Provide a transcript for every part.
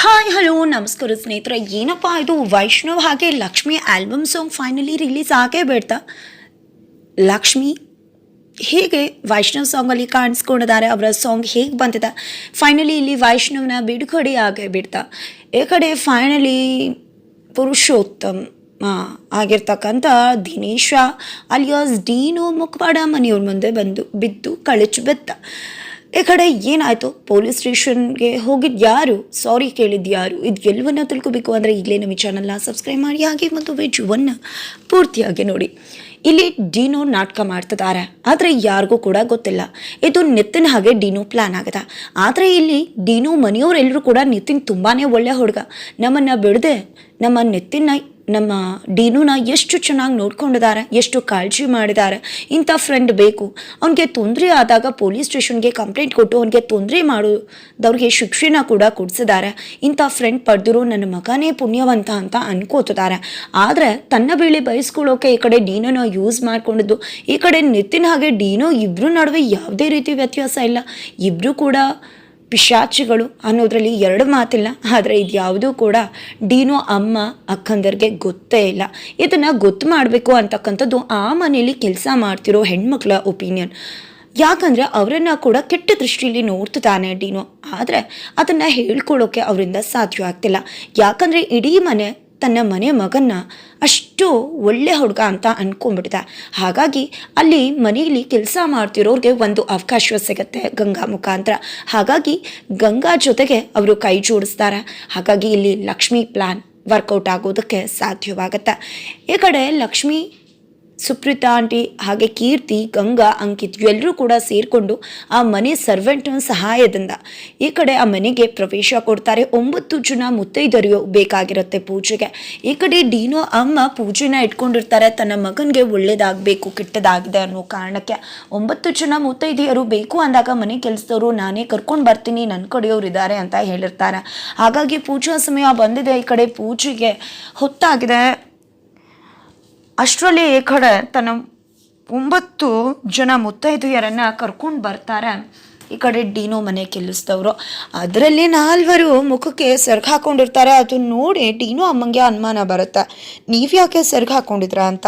Hi, hello, ನಮಸ್ಕಾರ ಸ್ನೇಹಿತರೆ. ಏನಪ್ಪ ಇದು? ವೈಷ್ಣವ್ ಹಾಗೆ Lakshmi album song finally release ಆಗೇ ಬಿಡ್ತಾ? ಲಕ್ಷ್ಮಿ ಹೇಗೆ ವೈಷ್ಣವ್ ಸಾಂಗಲ್ಲಿ ಕಾಣಿಸ್ಕೊಂಡಿದ್ದಾರೆ? ಅವರ ಸಾಂಗ್ ಹೇಗೆ ಬಂದಿದೆ? ಫೈನಲಿ ಇಲ್ಲಿ ವೈಷ್ಣವ್ನ ಬಿಡುಗಡೆ ಆಗೇ ಬಿಡ್ತಾ? ಈ ಕಡೆ ಫೈನಲಿ ಪುರುಷೋತ್ತಮ್ ಆಗಿರ್ತಕ್ಕಂಥ ದಿನೇಶ, ಅಲಿಯಾಸ್ ಡೀನು ಮುಖವಾಡ ಮನೆಯವ್ರ ಮುಂದೆ ಬಂದು ಬಿದ್ದು ಕಳಚು ಬೆತ್ತ ಈ ಕಡೆ ಏನಾಯಿತು? ಪೊಲೀಸ್ ಸ್ಟೇಷನ್ಗೆ ಹೋಗಿದ್ದು ಯಾರು? ಸಾರಿ ಕೇಳಿದ್ದು ಯಾರು? ಇದು ಎಲ್ಲವನ್ನ ತಿಳ್ಕೊಬೇಕು ಅಂದರೆ ಇಲ್ಲೇ ನಮ್ಮ ಚಾನಲ್ನ ಸಬ್ಸ್ಕ್ರೈಬ್ ಮಾಡಿ, ಹಾಗೆ ಮತ್ತು ವಿಜುವನ್ನು ಪೂರ್ತಿಯಾಗಿ ನೋಡಿ. ಇಲ್ಲಿ ಡಿನೋ ನಾಟಕ ಮಾಡ್ತಿದ್ದಾರೆ. ಆದರೆ ಯಾರಿಗೂ ಕೂಡ ಗೊತ್ತಿಲ್ಲ. ಇದು ನಿತಿನ್ ಹಾಗೆ ಡಿನೋ ಪ್ಲಾನ್ ಆಗದ. ಆದರೆ ಇಲ್ಲಿ ಡಿನೋ ಮನೆಯವರೆಲ್ಲರೂ ಕೂಡ ನಿತಿನ್ ತುಂಬಾ ಒಳ್ಳೆ ಹುಡುಗ. ನಮ್ಮನ್ನು ಬಿಡದೆ ನಮ್ಮ ನಿತಿನ್ನ ನಮ್ಮ ಡೀನುನ ಎಷ್ಟು ಚೆನ್ನಾಗಿ ನೋಡ್ಕೊಂಡಿದ್ದಾರೆ, ಎಷ್ಟು ಕಾಳಜಿ ಮಾಡಿದ್ದಾರೆ. ಇಂಥ ಫ್ರೆಂಡ್ ಬೇಕು. ಅವನಿಗೆ ತೊಂದರೆ ಆದಾಗ ಪೊಲೀಸ್ ಸ್ಟೇಷನ್ಗೆ ಕಂಪ್ಲೇಂಟ್ ಕೊಟ್ಟು ಅವನಿಗೆ ತೊಂದರೆ ಮಾಡೋದವ್ರಿಗೆ ಶಿಕ್ಷೆನ ಕೂಡ ಕೊಡಿಸಿದ್ದಾರೆ. ಇಂಥ ಫ್ರೆಂಡ್ ಪಡೆದಿರೋ ನನ್ನ ಮಗನೇ ಪುಣ್ಯವಂತ ಅಂತ ಅನ್ಕೋತಿದ್ದಾರೆ. ಆದರೆ ತನ್ನ ಬೇಳೆ ಬಯಸ್ಕೊಳ್ಳೋಕೆ ಈ ಕಡೆ ಡೀನೋನ ಯೂಸ್ ಮಾಡ್ಕೊಂಡಿದ್ದು, ಈ ಕಡೆ ನಿತಿನ್ ಹಾಗೆ ಡೀನೋ ಇಬ್ಬರು ನಡುವೆ ಯಾವುದೇ ರೀತಿ ವ್ಯತ್ಯಾಸ ಇಲ್ಲ. ಇಬ್ಬರು ಕೂಡ ಪಿಶಾಚಿಗಳು ಅನ್ನೋದ್ರಲ್ಲಿ ಎರಡು ಮಾತಿಲ್ಲ, ಆದರೆ ಇದು ಯಾವುದೂ ಕೂಡ ಡೀನೋ ಅಮ್ಮ ಅಕ್ಕಂದರಿಗೆ ಗೊತ್ತೇ ಇಲ್ಲ. ಇದನ್ನು ಗೊತ್ತು ಮಾಡಬೇಕು ಅಂತಕ್ಕಂಥದ್ದು ಆ ಮನೆಯಲ್ಲಿ ಕೆಲಸ ಮಾಡ್ತಿರೋ ಹೆಣ್ಮಕ್ಳ ಒಪಿನಿಯನ್. ಯಾಕಂದರೆ ಅವರನ್ನು ಕೂಡ ಕೆಟ್ಟ ದೃಷ್ಟಿಯಲ್ಲಿ ನೋಡ್ತಾನೆ ಡೀನೋ. ಆದರೆ ಅದನ್ನು ಹೇಳ್ಕೊಳ್ಳೋಕ್ಕೆ ಅವರಿಂದ ಸಾಧ್ಯ ಆಗ್ತಿಲ್ಲ. ಯಾಕಂದರೆ ಇಡೀ ಮನೆ ತನ್ನ ಮನೆ ಮಗನ್ನ ಅಷ್ಟು ಒಳ್ಳೆ ಹುಡುಗ ಅಂತ ಅಂದ್ಕೊಂಡ್ಬಿಡ್ತ ಹಾಗಾಗಿ ಅಲ್ಲಿ ಮನೆಯಲ್ಲಿ ಕೆಲಸ ಮಾಡ್ತಿರೋರಿಗೆ ಒಂದು ಅವಕಾಶ ಸಿಗುತ್ತೆ ಗಂಗಾ ಮುಖಾಂತರ. ಹಾಗಾಗಿ ಗಂಗಾ ಜೊತೆಗೆ ಅವರು ಕೈ ಜೋಡಿಸ್ತಾರೆ. ಹಾಗಾಗಿ ಇಲ್ಲಿ ಲಕ್ಷ್ಮಿ ಪ್ಲಾನ್ ವರ್ಕೌಟ್ ಆಗೋದಕ್ಕೆ ಸಾಧ್ಯವಾಗುತ್ತೆ. ಈ ಕಡೆ ಲಕ್ಷ್ಮಿ ಸುಪ್ರೀತಾ ಆಂಟಿ, ಹಾಗೆ ಕೀರ್ತಿ, ಗಂಗಾ, ಅಂಕಿತ್ ಎಲ್ಲರೂ ಕೂಡ ಸೇರಿಕೊಂಡು ಆ ಮನೆ ಸರ್ವೆಂಟ್ನ ಸಹಾಯದಿಂದ ಈ ಕಡೆ ಆ ಮನೆಗೆ ಪ್ರವೇಶ ಕೊಡ್ತಾರೆ. ಒಂಬತ್ತು ಜನ ಮುತ್ತೈದರಿಯೋ ಬೇಕಾಗಿರುತ್ತೆ ಪೂಜೆಗೆ. ಈ ಕಡೆ ಡೀನೋ ಅಮ್ಮ ಪೂಜೆನ ಇಟ್ಕೊಂಡಿರ್ತಾರೆ. ತನ್ನ ಮಗನಿಗೆ ಒಳ್ಳೇದಾಗಬೇಕು, ಕೆಟ್ಟದಾಗಿದೆ ಅನ್ನೋ ಕಾರಣಕ್ಕೆ. ಒಂಬತ್ತು ಜನ ಮುತ್ತೈದೆಯರು ಬೇಕು ಅಂದಾಗ ಮನೆ ಕೆಲಸದವರು, ನಾನೇ ಕರ್ಕೊಂಡು ಬರ್ತೀನಿ ನನ್ನ ಕಡೆಯವರು ಇದ್ದಾರೆ ಅಂತ ಹೇಳಿರ್ತಾರೆ. ಹಾಗಾಗಿ ಪೂಜಾ ಸಮಯ ಬಂದಿದೆ. ಈ ಕಡೆ ಪೂಜೆಗೆ ಹೊತ್ತಾಗಿದೆ. ಅಷ್ಟರಲ್ಲಿ ಈ ಕಡೆ ತನ್ನ ಒಂಬತ್ತು ಜನ ಮುತ್ತೈದೆಯರನ್ನ ಕರ್ಕೊಂಡು ಬರ್ತಾರೆ. ಈ ಕಡೆ ಡೀನೋ ಮನೆ ಕೆಲಸದವರು. ಅದರಲ್ಲಿ ನಾಲ್ವರು ಮುಖಕ್ಕೆ ಸರ್ಗ ಹಾಕೊಂಡಿರ್ತಾರೆ. ಅದನ್ನ ನೋಡಿ ಡೀನೋ ಅಮ್ಮಂಗೆ ಅನುಮಾನ ಬರುತ್ತೆ. ನೀವು ಯಾಕೆ ಸೆರ್ಗ್ ಹಾಕೊಂಡಿದ್ರ ಅಂತ.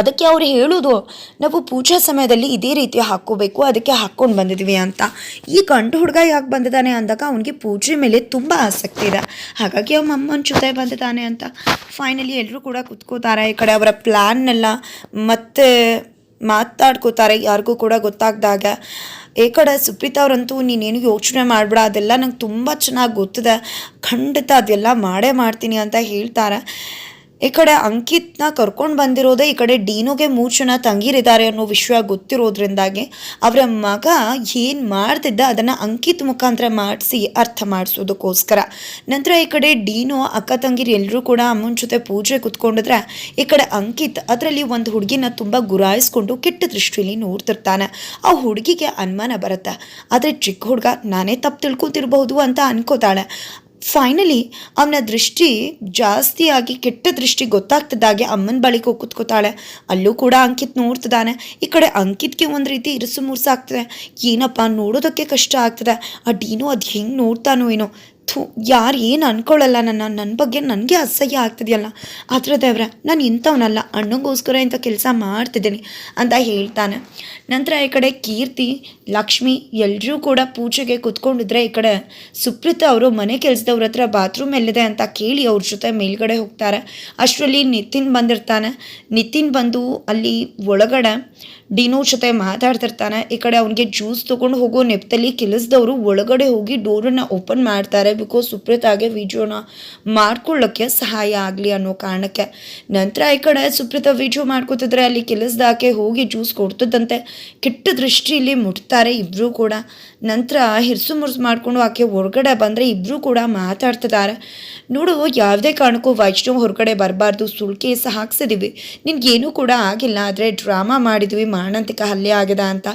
ಅದಕ್ಕೆ ಅವ್ರು ಹೇಳೋದು, ನಾವು ಪೂಜಾ ಸಮಯದಲ್ಲಿ ಇದೇ ರೀತಿ ಹಾಕ್ಕೋಬೇಕು, ಅದಕ್ಕೆ ಹಾಕ್ಕೊಂಡು ಬಂದಿದ್ವಿ ಅಂತ. ಈ ಗಂಡು ಹುಡುಗ ಯಾಕೆ ಬಂದಿದ್ದಾನೆ ಅಂದಾಗ ಅವನಿಗೆ ಪೂಜೆ ಮೇಲೆ ತುಂಬ ಆಸಕ್ತಿ ಇದೆ. ಹಾಗಾಗಿ ಅವ್ನ ಅಮ್ಮನ ಜೊತೆ ಬಂದಿದ್ದಾನೆ ಅಂತ. ಫೈನಲಿ ಎಲ್ಲರೂ ಕೂಡ ಕುತ್ಕೋತಾರೆ, ಈ ಕಡೆ ಅವರ ಪ್ಲ್ಯಾನ್ನೆಲ್ಲ ಮತ್ತೆ ಮಾತಾಡ್ಕೋತಾರೆ, ಯಾರಿಗೂ ಕೂಡ ಗೊತ್ತಾಗ್ದಾಗ. ಈ ಕಡೆ ಸುಪ್ರೀತಾ ಅವರಂತೂ, ನೀನೇನು ಯೋಚನೆ ಮಾಡಬೇಡ, ಅದೆಲ್ಲ ನಂಗೆ ತುಂಬ ಚೆನ್ನಾಗಿ ಗೊತ್ತಿದೆ. ಖಂಡಿತ ಅದೆಲ್ಲ ಮಾಡೇ ಮಾಡ್ತೀನಿ ಅಂತ ಹೇಳ್ತಾರೆ. ಈ ಕಡೆ ಅಂಕಿತ್ನ ಕರ್ಕೊಂಡು ಬಂದಿರೋದೇ, ಈ ಕಡೆ ಡೀನೋಗೆ ಮೂರು ಜನ ತಂಗಿರಿದ್ದಾರೆ ಅನ್ನೋ ವಿಷಯ ಗೊತ್ತಿರೋದ್ರಿಂದಾಗಿ ಅವರ ಮಗ ಏನು ಮಾಡ್ತಿದ್ದ ಅದನ್ನು ಅಂಕಿತ್ ಮುಖಾಂತರ ಮಾಡಿಸಿ ಅರ್ಥ ಮಾಡಿಸೋದಕ್ಕೋಸ್ಕರ. ನಂತರ ಈ ಕಡೆ ಡೀನೋ, ಅಕ್ಕ ತಂಗಿರು ಎಲ್ಲರೂ ಕೂಡ ಅಮ್ಮನ ಜೊತೆ ಪೂಜೆ ಕುತ್ಕೊಂಡಿದ್ರೆ ಈ ಕಡೆ ಅಂಕಿತ್ ಅದರಲ್ಲಿ ಒಂದು ಹುಡುಗಿನ ತುಂಬ ಗುರಾಯಿಸ್ಕೊಂಡು ಕೆಟ್ಟ ದೃಷ್ಟಿಯಲ್ಲಿ ನೋಡ್ತಿರ್ತಾನೆ. ಆ ಹುಡುಗಿಗೆ ಅನುಮಾನ ಬರುತ್ತೆ. ಆದರೆ ಚಿಕ್ಕ ಹುಡುಗ ನಾನೇ ತಪ್ಪು ತಿಳ್ಕೊತಿರ್ಬಹುದು ಅಂತ ಅನ್ಕೋತಾಳೆ. ಫೈನಲಿ ಅವನ ದೃಷ್ಟಿ ಜಾಸ್ತಿಯಾಗಿ ಕೆಟ್ಟ ದೃಷ್ಟಿ ಗೊತ್ತಾಗ್ತದಾಗೆ ಅಮ್ಮನ ಬಳಿಗೆ ಹೋಗಿ ಕೂತ್ಕೋತಾಳೆ. ಅಲ್ಲೂ ಕೂಡ ಅಂಕಿತ್ ನೋಡ್ತಿದ್ದಾನೆ. ಈ ಕಡೆ ಅಂಕಿತ್ಗೆ ಒಂದು ರೀತಿ ಇರಿಸು ಮುರ್ಸಾಗ್ತದೆ ಏನಪ್ಪ, ನೋಡೋದಕ್ಕೆ ಕಷ್ಟ ಆಗ್ತದೆ. ಆ ಡೀನು ಅದು ಹೆಂಗೆ ನೋಡ್ತಾನೋ ಏನೋ. ಥೂ, ಯಾರು ಏನು ಅನ್ಕೊಳ್ಳಲ್ಲ ನನ್ನ ನನ್ನ ಬಗ್ಗೆ ನನಗೆ ಅಸಹ್ಯ ಆಗ್ತಿದೆಯಲ್ಲ. ಆದ್ರೆ ದೇವ್ರೆ, ನಾನು ಇಂಥವನಲ್ಲ, ಅಣ್ಣಗೋಸ್ಕರ ಇಂಥ ಕೆಲಸ ಮಾಡ್ತಿದ್ದೀನಿ ಅಂತ ಹೇಳ್ತಾನೆ. ನಂತರ ಈ ಕಡೆ ಕೀರ್ತಿ, ಲಕ್ಷ್ಮಿ ಎಲ್ಲರೂ ಕೂಡ ಪೂಜೆಗೆ ಕೂತ್ಕೊಂಡಿದ್ರೆ ಈ ಕಡೆ ಸುಪ್ರೀತ ಅವರು ಮನೆ ಕೆಲಸದವ್ರ ಹತ್ರ ಬಾತ್ರೂಮ್ ಎಲ್ಲಿದೆ ಅಂತ ಕೇಳಿ ಅವ್ರ ಜೊತೆ ಮೇಲ್ಗಡೆ ಹೋಗ್ತಾರೆ. ಅಷ್ಟರಲ್ಲಿ ನಿತಿನ್ ಬಂದಿರ್ತಾನೆ. ನಿತಿನ್ ಬಂದು ಅಲ್ಲಿ ಒಳಗಡೆ ಡಿನೋ ಜೊತೆ ಮಾತಾಡ್ತಿರ್ತಾನೆ. ಈ ಕಡೆ ಅವನಿಗೆ ಜ್ಯೂಸ್ ತೊಗೊಂಡು ಹೋಗೋ ನೆಪದಲ್ಲಿ ಕೆಲಸದವರು ಒಳಗಡೆ ಹೋಗಿ ಡೋರನ್ನು ಓಪನ್ ಮಾಡ್ತಾರೆ. ಬಿಕಾಸ್ ಸುಪ್ರೀತಾಗೆ ವಿಡಿಯೋನ ಮಾಡ್ಕೊಳ್ಳೋಕ್ಕೆ ಸಹಾಯ ಆಗಲಿ ಅನ್ನೋ ಕಾರಣಕ್ಕೆ. ನಂತರ ಈ ಕಡೆ ಸುಪ್ರೀತಾ ವಿಡಿಯೋ ಮಾಡ್ಕೋತಿದ್ರೆ ಅಲ್ಲಿ ಕೆಲಸದಾಕೆ ಹೋಗಿ ಜ್ಯೂಸ್ ಕೊಡ್ತದಂತೆ ಕೆಟ್ಟ ದೃಷ್ಟಿಯಲ್ಲಿ ಮುಟ್ತಾರೆ ಇಬ್ಬರೂ ಕೂಡ. ನಂತರ ಹಿರ್ಸು ಮುರ್ಸು ಮಾಡಿಕೊಂಡು ಆಕೆ ಹೊರಗಡೆ ಬಂದರೆ ಇಬ್ಬರೂ ಕೂಡ ಮಾತಾಡ್ತಿದ್ದಾರೆ. ನೋಡು, ಯಾವುದೇ ಕಾರಣಕ್ಕೂ ವೈಷ್ಣವ್ ಹೊರಗಡೆ ಬರಬಾರ್ದು. ಸುಳ್ಕೆ ಸಹ ಹಾಕ್ಸಿದೀವಿ. ನಿನ್ಗೇನೂ ಕೂಡ ಆಗಿಲ್ಲ, ಆದರೆ ಡ್ರಾಮಾ ಮಾಡಿದ್ವಿ. ಮಾನಂತಿಕ ಹಲ್ಲೆ ಆಗಿದೆ ಅಂತ.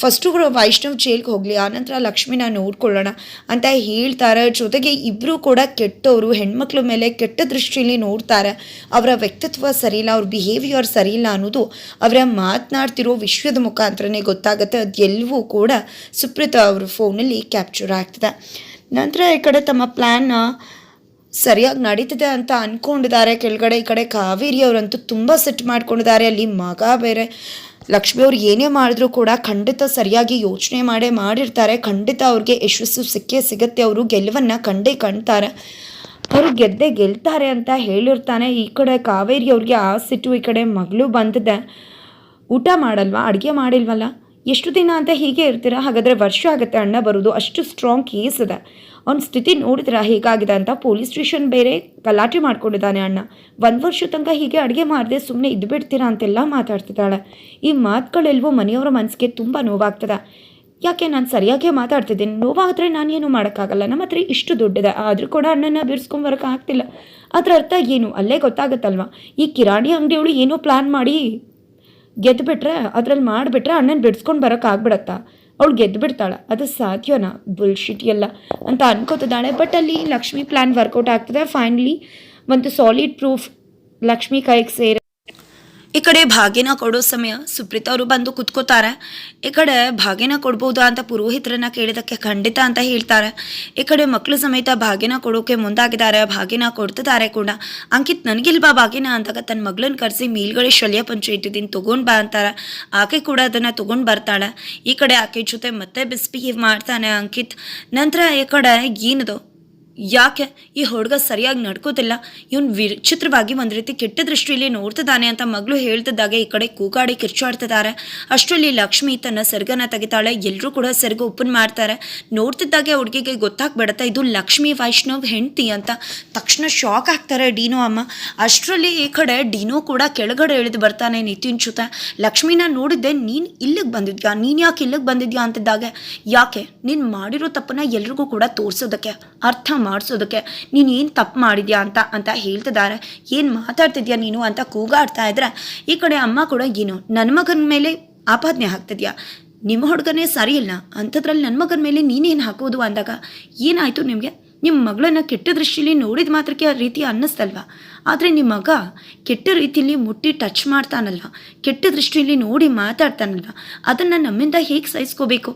ಫಸ್ಟು ವೈಷ್ಣವ್ ಜೈಲ್ಗೆ ಹೋಗಲಿ, ಆನಂತರ ಲಕ್ಷ್ಮಿನ ನೋಡ್ಕೊಳ್ಳೋಣ ಅಂತ ಹೇಳ್ತಾರೆ. ಜೊತೆಗೆ ಇಬ್ಬರೂ ಕೂಡ ಕೆಟ್ಟವರು ಹೆಣ್ಮಕ್ಳ ಮೇಲೆ ಕೆಟ್ಟ ದೃಷ್ಟಿಯಲ್ಲಿ ನೋಡ್ತಾರೆ. ಅವರ ವ್ಯಕ್ತಿತ್ವ ಸರಿಯಿಲ್ಲ, ಅವ್ರ ಬಿಹೇವಿಯರ್ ಸರಿಯಿಲ್ಲ ಅನ್ನೋದು ಅವರ ಮಾತನಾಡ್ತಿರೋ ವಿಶ್ವದ ಮುಖಾಂತರನೇ ಗೊತ್ತಾಗುತ್ತೆ. ಅದೆಲ್ಲವೂ ಕೂಡ ಸುಪ್ರೀತಾ ಅವ್ರ ಫೋನಲ್ಲಿ ಕ್ಯಾಪ್ಚರ್ ಆಗ್ತದೆ. ನಂತರ ಈ ಕಡೆ ತಮ್ಮ ಪ್ಲ್ಯಾನ್ನ ಸರಿಯಾಗಿ ನಡೀತಿದೆ ಅಂತ ಅಂದ್ಕೊಂಡಿದ್ದಾರೆ ಕೆಳಗಡೆ ಈ ಕಡೆ ಕಾವೇರಿ ಅವರಂತೂ ತುಂಬ ಸೆಟ್ ಮಾಡ್ಕೊಂಡಿದ್ದಾರೆ. ಅಲ್ಲಿ ಮಗ ಬೇರೆ, ಲಕ್ಷ್ಮಿ ಅವ್ರು ಏನೇ ಮಾಡಿದ್ರು ಕೂಡ ಖಂಡಿತ ಸರಿಯಾಗಿ ಯೋಚನೆ ಮಾಡೇ ಮಾಡಿರ್ತಾರೆ. ಖಂಡಿತ ಅವ್ರಿಗೆ ಯಶಸ್ಸು ಸಿಕ್ಕೇ ಸಿಗುತ್ತೆ. ಅವರು ಗೆಲುವನ್ನು ಕಂಡೇ ಕಾಣ್ತಾರೆ. ಅವರು ಗೆದ್ದೆ ಗೆಲ್ತಾರೆ ಅಂತ ಹೇಳಿರ್ತಾನೆ. ಈ ಕಡೆ ಕಾವೇರಿ ಅವ್ರಿಗೆ ಆ ಸಿಟ್ಟು, ಈ ಕಡೆ ಮಗಳು ಬಂದಿದೆ. ಊಟ ಮಾಡಲ್ವಾ? ಅಡುಗೆ ಮಾಡಿಲ್ವಲ್ಲ? ಎಷ್ಟು ದಿನ ಅಂತ ಹೀಗೆ ಇರ್ತೀರಾ? ಹಾಗಾದರೆ ವರ್ಷ ಆಗುತ್ತೆ, ಅಣ್ಣ ಬರೋದು, ಅಷ್ಟು ಸ್ಟ್ರಾಂಗ್ ಕೇಸ್ ಇದೆ. ಅವ್ನ ಸ್ಥಿತಿ ನೋಡಿದ್ರ? ಹೇಗಾಗಿದೆ ಅಂತ ಪೊಲೀಸ್ ಸ್ಟೇಷನ್ ಬೇರೆ ಗಲಾಟೆ ಮಾಡ್ಕೊಂಡಿದ್ದಾನೆ ಅಣ್ಣ. ಒಂದು ವರ್ಷ ತನಕ ಹೀಗೆ ಅಡುಗೆ ಮಾಡಿದೆ ಸುಮ್ಮನೆ ಇದ್ದು ಬಿಡ್ತೀರಾ ಅಂತೆಲ್ಲ ಮಾತಾಡ್ತಿದ್ದಾಳೆ. ಈ ಮಾತುಗಳೆಲ್ವೋ ಮನೆಯವರ ಮನಸ್ಸಿಗೆ ತುಂಬ ನೋವಾಗ್ತದೆ. ಯಾಕೆ ನಾನು ಸರಿಯಾಗಿ ಮಾತಾಡ್ತಿದ್ದೀನಿ? ನೋವಾದರೆ ನಾನೇನು ಮಾಡೋಕ್ಕಾಗಲ್ಲ? ನಮ್ಮ ಹತ್ರ ಇಷ್ಟು ದುಡ್ಡಿದೆ. ಆದರೂ ಕೂಡ ಅಣ್ಣನ ಬಿಡಿಸ್ಕೊಂಬರೋಕ್ಕಾಗ್ತಿಲ್ಲ ಅದರ ಅರ್ಥ ಏನು? ಅಲ್ಲೇ ಗೊತ್ತಾಗುತ್ತಲ್ವ? ಈ ಕಿರಾಣಿ ಅಂಗಡಿಯವಳು ಏನೋ ಪ್ಲ್ಯಾನ್ ಮಾಡಿ ಗೆದ್ದು ಬಿಟ್ರೆ ಅದ್ರಲ್ಲಿ ಮಾಡಿಬಿಟ್ರೆ ಅಣ್ಣನ ಬಿಡಿಸ್ಕೊಂಡು ಬರೋಕ್ಕಾಗ್ಬಿಡತ್ತಾ ಅವಳು ಗೆದ್ದು ಬಿಡ್ತಾಳೆ ಅದು ಸಾಧ್ಯನಾ? ಬುಲ್ಶಿಟ್ ಎಲ್ಲ. ಅಂತ ಅನ್ಕೋತಿದ್ದಾಳೆ. ಬಟ್ ಅಲ್ಲಿ ಲಕ್ಷ್ಮಿ ಪ್ಲ್ಯಾನ್ ವರ್ಕೌಟ್ ಆಗ್ತದೆ. ಫೈನಲಿ ಒಂದು ಸಾಲಿಡ್ ಪ್ರೂಫ್ ಲಕ್ಷ್ಮಿ ಕೈಗೆ ಸೇರಿ ಈ ಕಡೆ ಭಾಗ್ಯನ ಕೊಡೋ ಸಮಯ ಸುಪ್ರೀತ್ ಅವರು ಬಂದು ಕುತ್ಕೋತಾರೆ. ಈ ಕಡೆ ಭಾಗ್ಯನ ಕೊಡ್ಬೋದಾ ಅಂತ ಪುರೋಹಿತರನ್ನ ಕೇಳಿದಕ್ಕೆ ಖಂಡಿತ ಅಂತ ಹೇಳ್ತಾರೆ. ಈ ಕಡೆ ಮಕ್ಕಳು ಸಮೇತ ಭಾಗ್ಯನ ಕೊಡೋಕೆ ಮುಂದಾಗಿದ್ದಾರೆ. ಭಾಗ್ಯನ ಕೊಡ್ತಿದ್ದಾರೆ ಕೂಡ. ಅಂಕಿತ್ ನನಗಿಲ್ವಾ ಭಾಗ್ಯನ ಅಂದಾಗ ತನ್ನ ಮಗಳನ್ನ ಕರೆಸಿ ಮೇಲ್ಗಡೆ ಶಲ್ಯ ಪಂಚ ಇಟ್ಟಿದ್ದೀನಿ ತೊಗೊಂಡು ಬಾ ಅಂತಾರೆ ಆಕೆ ಕೂಡ ಅದನ್ನು ತೊಗೊಂಡು ಬರ್ತಾಳೆ. ಈ ಕಡೆ ಆಕೆ ಜೊತೆ ಮತ್ತೆ ಬಿಸ್ಬಿಹೇವ್ ಮಾಡ್ತಾನೆ ಅಂಕಿತ್. ನಂತರ ಈ ಕಡೆ ಏನದು? ಯಾಕೆ ಈ ಹುಡುಗ ಸರಿಯಾಗಿ ನಡ್ಕೋತಿಲ್ಲ? ಇವನು ವಿಚಿತ್ರವಾಗಿ ಒಂದು ರೀತಿ ಕೆಟ್ಟ ದೃಷ್ಟಿಯಲ್ಲಿ ನೋಡ್ತಿದ್ದಾನೆ ಅಂತ ಮಗಳು ಹೇಳ್ತಿದ್ದಾಗ, ಈ ಕಡೆ ಕೂಗಾಡಿ ಕಿರ್ಚಾಡ್ತಿದ್ದಾರೆ. ಅಷ್ಟರಲ್ಲಿ ಲಕ್ಷ್ಮಿ ತನ್ನ ಸೆರ್ಗನ ತೆಗಿತಾಳೆ. ಎಲ್ಲರೂ ಕೂಡ ಸೆರ್ಗ ಓಪನ್ ಮಾಡ್ತಾರೆ. ನೋಡ್ತಿದ್ದಾಗೆ ಹುಡುಗಿಗೆ ಗೊತ್ತಾಗ್ಬಿಡತ್ತೆ, ಇದು ಲಕ್ಷ್ಮಿ, ವೈಷ್ಣವ್ ಹೆಂಡ್ತಿ ಅಂತ. ತಕ್ಷಣ ಶಾಕ್ ಆಗ್ತಾರೆ ಡೀನೋ ಅಮ್ಮ. ಅಷ್ಟರಲ್ಲಿ ಈ ಕಡೆ ಡೀನೋ ಕೂಡ ಕೆಳಗಡೆ ಇಳಿದು ಬರ್ತಾನೆ ನಿತಿನ್ ಚುತ ಲಕ್ಷ್ಮಿನ ನೋಡಿದ್ದೆ, ನೀನು ಇಲ್ಲಿಗೆ ಬಂದಿದ್ಯಾ? ನೀನು ಯಾಕೆ ಇಲ್ಲಿಗೆ ಬಂದಿದ್ಯಾ ಅಂತಿದ್ದಾಗ. ಯಾಕೆ? ನೀನು ಮಾಡಿರೋ ತಪ್ಪನ್ನ ಎಲ್ರಿಗೂ ಕೂಡ ತೋರಿಸೋದಕ್ಕೆ ಅರ್ಥ ಮಾಡಿಸೋದಕ್ಕೆ ನೀನು ಏನು ತಪ್ಪು ಮಾಡಿದ್ಯಾ ಅಂತ ಅಂತ ಹೇಳ್ತಿದ್ದಾರೆ ಏನು ಮಾತಾಡ್ತಿದ್ಯಾ ನೀನು ಅಂತ ಕೂಗಾಡ್ತಾ ಇದ್ರೆ, ಈ ಕಡೆ ಅಮ್ಮ ಕೂಡ ಏನು ನನ್ನ ಮಗನ ಮೇಲೆ ಆಪಾದನೆ ಹಾಕ್ತಿದ್ಯಾ? ನಿಮ್ಮ ಹುಡುಗನೇ ಸರಿ ಇಲ್ಲ ಅಂಥದ್ರಲ್ಲಿ ನನ್ನ ಮಗನ ಮೇಲೆ ನೀನೇನು ಹಾಕೋದು? ಅಂದಾಗ, ಏನಾಯಿತು ನಿಮಗೆ? ನಿಮ್ಮ ಮಗಳನ್ನ ಕೆಟ್ಟ ದೃಷ್ಟಿಯಲ್ಲಿ ನೋಡಿದ ಮಾತ್ರಕ್ಕೆ ಆ ರೀತಿ ಅನ್ನಿಸ್ತಲ್ವ? ಆದರೆ ನಿಮ್ಮ ಮಗ ಕೆಟ್ಟ ರೀತಿಯಲ್ಲಿ ಮುಟ್ಟಿ ಟಚ್ ಮಾಡ್ತಾನಲ್ಲ ಕೆಟ್ಟ ದೃಷ್ಟಿಯಲ್ಲಿ ನೋಡಿ ಮಾತಾಡ್ತಾನಲ್ಲ ಅದನ್ನು ನಮ್ಮಿಂದ ಹೇಗೆ ಸಹಿಸ್ಕೋಬೇಕು?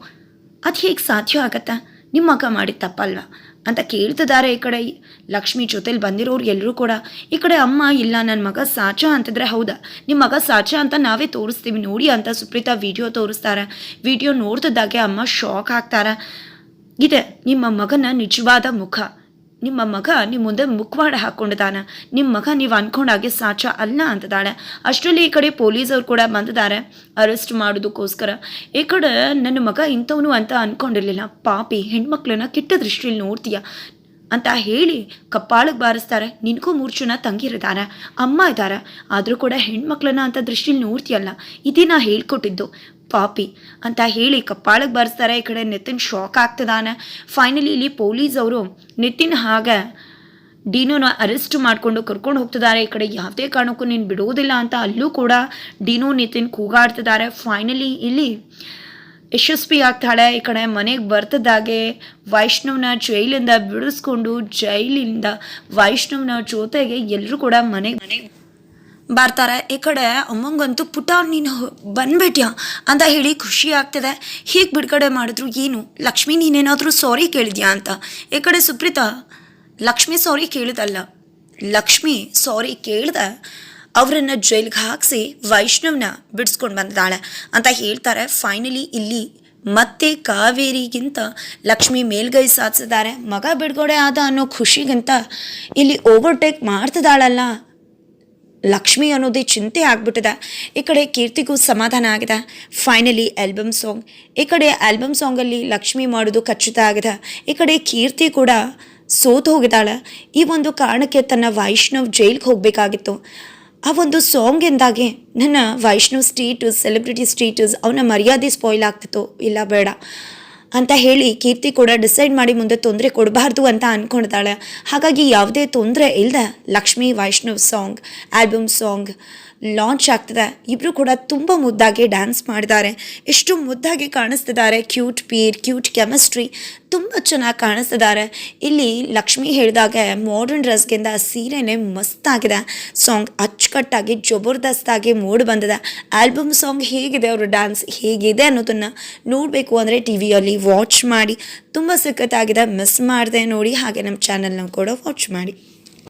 ಅದು ಹೇಗೆ ಸಾಧ್ಯ ಆಗತ್ತಾ? ನಿಮ್ಮ ಮಗ ಮಾಡಿದ ತಪ್ಪಲ್ವಾ? ಅಂತ ಕೇಳ್ತಿದ್ದಾರೆ ಈ ಕಡೆ. ಲಕ್ಷ್ಮಿ ಜೊತೆಲಿ ಬಂದಿರೋರು ಎಲ್ಲರೂ ಕೂಡ, ಈ ಕಡೆ ಅಮ್ಮ ಇಲ್ಲ ನನ್ನ ಮಗ ಸಾಚ ಅಂತಿದ್ರೆ ಹೌದಾ? ನಿಮ್ಮ ಮಗ ಸಾಚ ಅಂತ ನಾವೇ ತೋರಿಸ್ತೀವಿ, ನೋಡಿ ಅಂತ ಸುಪ್ರೀತಾ ವಿಡಿಯೋ ತೋರಿಸ್ತಾರೆ. ವಿಡಿಯೋ ನೋಡ್ತಿದ್ದಾಗೆ ಅಮ್ಮ ಶಾಕ್ ಆಗ್ತಾರೆ. ಇದೆ, ನಿಮ್ಮ ಮಗನ ನಿಜವಾದ ಮುಖ. ನಿಮ್ಮ ಮಗ ನಿಮ್ಮ ಮುಂದೆ ಮುಖವಾಡ ಹಾಕೊಂಡಿದ್ದಾನೆ. ನಿಮ್ಮ ಮಗ ನೀವು ಅನ್ಕೊಂಡಾಗೆ ಸಾಚ ಅಲ್ಲ ಅಂತದಾಳೆ ಅಷ್ಟರಲ್ಲಿ ಈ ಕಡೆ ಪೊಲೀಸವ್ರು ಕೂಡ ಬಂದಿದ್ದಾರೆ. ಅರೆಸ್ಟ್ ಮಾಡೋದಕ್ಕೋಸ್ಕರ ಈ ಕಡೆ ನನ್ನ ಮಗ ಇಂಥವನು ಅಂತ ಅನ್ಕೊಂಡಿರ್ಲಿಲ್ಲ. ಪಾಪಿ, ಹೆಣ್ಮಕ್ಳನ್ನ ಕೆಟ್ಟ ದೃಷ್ಟಿಯಲ್ಲಿ ನೋಡ್ತೀಯ ಅಂತ ಹೇಳಿ ಕಪ್ಪಾಳಕ್ಕೆ ಬಾರಿಸ್ತಾರೆ. ನಿನಗೂ ಮೂರು ಜನ ತಂಗಿರಿದ್ದಾರೆ ಅಮ್ಮ ಇದ್ದಾರೆ. ಆದರೂ ಕೂಡ ಹೆಣ್ಮಕ್ಳನ್ನ ಅಂತ ದೃಷ್ಟಿಲಿ ನೋಡ್ತೀಯಲ್ಲ. ಇದೇ ನಾ ಹೇಳ್ಕೊಟ್ಟಿದ್ದು. ಪಾಪಿ ಅಂತ ಹೇಳಿ ಕಪ್ಪಾಳಕ್ಕೆ ಬರ್ತಾರೆ ಈ ಕಡೆ ನಿತಿನ್ ಶಾಕ್ ಆಗ್ತದಾನೆ. ಫೈನಲಿ ಇಲ್ಲಿ ಪೊಲೀಸ್ ಅವರು ನಿತಿನ್ ಹಾಗೆ ಡೀನೋನ ಅರೆಸ್ಟ್ ಮಾಡಿಕೊಂಡು ಕರ್ಕೊಂಡು ಹೋಗ್ತಿದ್ದಾರೆ. ಈ ಕಡೆ ಯಾವುದೇ ಕಾರಣಕ್ಕೂ ನೀನು ಬಿಡೋದಿಲ್ಲ ಅಂತ ಅಲ್ಲೂ ಕೂಡ ಡೀನೋ, ನಿತಿನ್ ಕೂಗಾಡ್ತಿದ್ದಾರೆ. ಫೈನಲಿ ಇಲ್ಲಿ ಯಶಸ್ವಿ ಆಗ್ತಾಳೆ. ಈ ಕಡೆ ಮನೆಗೆ ಬರ್ತಿದ್ದಾಗೆ ವೈಷ್ಣವನ ಜೈಲಿಂದ ಬಿಡಿಸ್ಕೊಂಡು ಜೈಲಿಂದ ವೈಷ್ಣವನ ಜೊತೆಗೆ ಎಲ್ಲರೂ ಕೂಡ ಮನೆಗೆ ಮನೆಗೆ ಬರ್ತಾರೆ, ಈ ಕಡೆ ಅಮ್ಮಂಗಂತೂ ಪುಟ ನೀನು ಬಂದ್ಬಿಟ್ಯಾ ಅಂತ ಹೇಳಿ ಖುಷಿ ಆಗ್ತಿದೆ. ಹೀಗೆ ಬಿಡುಗಡೆ ಮಾಡಿದ್ರು ಏನು? ಲಕ್ಷ್ಮಿ, ನೀನೇನಾದರೂ ಸಾರಿ ಕೇಳಿದ್ಯಾ ಅಂತ? ಈ ಕಡೆ ಸುಪ್ರೀತಾ, ಲಕ್ಷ್ಮಿ ಸಾರಿ ಕೇಳಿದಲ್ಲ. ಲಕ್ಷ್ಮಿ ಸಾರಿ ಕೇಳಿದೆ, ಅವರನ್ನು ಜೈಲಿಗೆ ಹಾಕಿಸಿ ವೈಷ್ಣವ್ನ ಬಿಡಿಸ್ಕೊಂಡು ಬಂದಿದ್ದಾಳೆ ಅಂತ ಹೇಳ್ತಾರೆ. ಫೈನಲಿ ಇಲ್ಲಿ ಮತ್ತೆ ಕಾವೇರಿಗಿಂತ ಲಕ್ಷ್ಮಿ ಮೇಲ್ಗೈ ಸಾಧಿಸಿದ್ದಾರೆ. ಮಗ ಬಿಡುಗಡೆ ಆದ ಅನ್ನೋ ಖುಷಿಗಿಂತ ಇಲ್ಲಿ ಓವರ್ಟೇಕ್ ಮಾಡ್ತಿದ್ದಾಳಲ್ಲ. ಲಕ್ಷ್ಮಿ ಅನ್ನೋದೇ ಚಿಂತೆ ಆಗ್ಬಿಟ್ಟಿದೆ. ಈ ಕಡೆ ಕೀರ್ತಿಗೂ ಸಮಾಧಾನ ಆಗಿದೆ. ಫೈನಲಿ ಆಲ್ಬಮ್ ಸಾಂಗ್ ಈ ಕಡೆ ಆಲ್ಬಮ್ ಸಾಂಗಲ್ಲಿ ಲಕ್ಷ್ಮಿ ಮಾಡೋದು ಖಚಿತ ಆಗಿದೆ. ಈ ಕಡೆ ಕೀರ್ತಿ ಕೂಡ ಸೋತು ಹೋಗಿದ್ದಾಳೆ. ಈ ಒಂದು ಕಾರಣಕ್ಕೆ ತನ್ನ ವೈಷ್ಣವ್ ಜೈಲ್ಗೆ ಹೋಗಬೇಕಾಗಿತ್ತು. ಆ ಒಂದು ಸಾಂಗಿಂದಾಗೆ ನನ್ನ ವೈಷ್ಣವ್ ಸ್ಟೇಟಸ್ ಸೆಲೆಬ್ರಿಟಿ ಸ್ಟೇಟಸ್ ಅವನ ಮರ್ಯಾದೆ ಸ್ಪಾಯ್ಲ್ ಆಗ್ತಿತ್ತು. ಇಲ್ಲ, ಬೇಡ. ಅಂತ ಹೇಳಿ ಕೀರ್ತಿ ಕೂಡ ಡಿಸೈಡ್ ಮಾಡಿ ಮುಂದೆ ತೊಂದರೆ ಕೊಡಬಾರ್ದು ಅಂತ ಅಂದ್ಕೊಳ್ತಾಳೆ ಹಾಗಾಗಿ ಯಾವುದೇ ತೊಂದರೆ ಇಲ್ಲದೆ Lakshmi Vaishnav song album song launch ಆಗ್ತಿದೆ. ಇಬ್ಬರು ಕೂಡ ತುಂಬ ಮುದ್ದಾಗಿ ಡ್ಯಾನ್ಸ್ ಮಾಡಿದ್ದಾರೆ. ಎಷ್ಟು ಮುದ್ದಾಗಿ ಕಾಣಿಸ್ತಿದ್ದಾರೆ. ಕ್ಯೂಟ್ ಪೀರ್ ಕ್ಯೂಟ್ ಕೆಮಿಸ್ಟ್ರಿ ತುಂಬ ಚೆನ್ನಾಗಿ ಕಾಣಿಸ್ತಿದ್ದಾರೆ. ಇಲ್ಲಿ ಲಕ್ಷ್ಮಿ ಹೇಳಿದಾಗೆ ಮಾಡರ್ನ್ ಡ್ರೆಸ್ಗಿಂತ ಸೀರೆನೇ ಮಸ್ತಾಗಿದೆ ಸಾಂಗ್ ಅಚ್ಚುಕಟ್ಟಾಗಿ, ಜಬರ್ದಸ್ತಾಗಿ ಮೂಡ್ ಬಂದಿದೆ. ಆಲ್ಬಮ್ ಸಾಂಗ್ ಹೇಗಿದೆ ಅವರು ಡ್ಯಾನ್ಸ್ ಹೇಗಿದೆ ಅನ್ನೋದನ್ನು ನೋಡಬೇಕು ಅಂದರೆ ಟಿ ವಿಯಲ್ಲಿ ವಾಚ್ ಮಾಡಿ. ತುಂಬ ಸಖತ್ತಾಗಿದೆ. ಮಿಸ್ ಮಾಡಿದೆ ನೋಡಿ. ಹಾಗೆ ನಮ್ಮ ಚಾನಲ್ನ ಕೂಡ ವಾಚ್ ಮಾಡಿ.